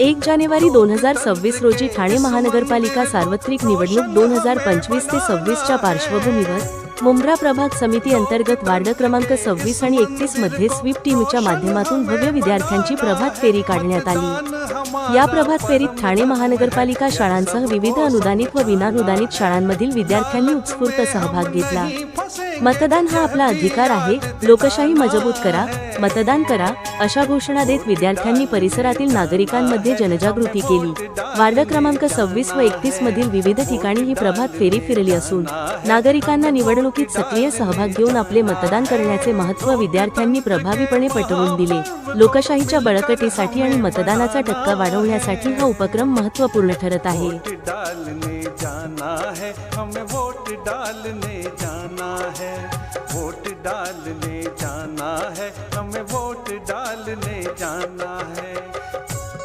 एक जानेवारी दोन हजार सव्वीस रोजी ठाणे महानगरपालिका सार्वत्रिक निवडणूक दोन हजार पंचवीस ते सव्वीसच्या पार्श्वभूमीवर मुंब्रा प्रभाग समिती अंतर्गत वार्ड क्रमांक सव्वीस आणि एकतीसमध्ये स्वीप टीमच्या माध्यमातून भव्य विद्यार्थ्यांची प्रभात फेरी काढण्यात आली. या प्रभात फेरीत ठाणे महानगरपालिका शाळांसह विविध अनुदानित व विनानुदानित शाळांमधील विद्यार्थ्यांनी उत्स्फूर्त सहभाग घेतला. मतदान हा आपला अधिकार आहे. लोकशाही मजबूत करा. मतदान करा अशा घोषणा देत विद्यार्थ्यांनी परिसरातील नागरिकांमध्ये जनजागृती केली. वार्ड क्रमांक सव्वीस व एकतीस मधील विविध ठिकाणी ही प्रभात फेरी फिरली असून नागरिकांना निवडणुकीत सक्रिय सहभाग घेऊन आपले मतदान करण्याचे महत्त्व विद्यार्थ्यांनी प्रभावीपणे पटवून दिले. लोकशाहीच्या बळकटीसाठी आणि मतदानाचा टक्का वाढवण्यासाठी हा उपक्रम महत्त्वपूर्ण ठरत आहे. डालने जाना है, हमें वोट डालने जाना है। वोट डालने जाना है, हमें वोट डालने जाना है।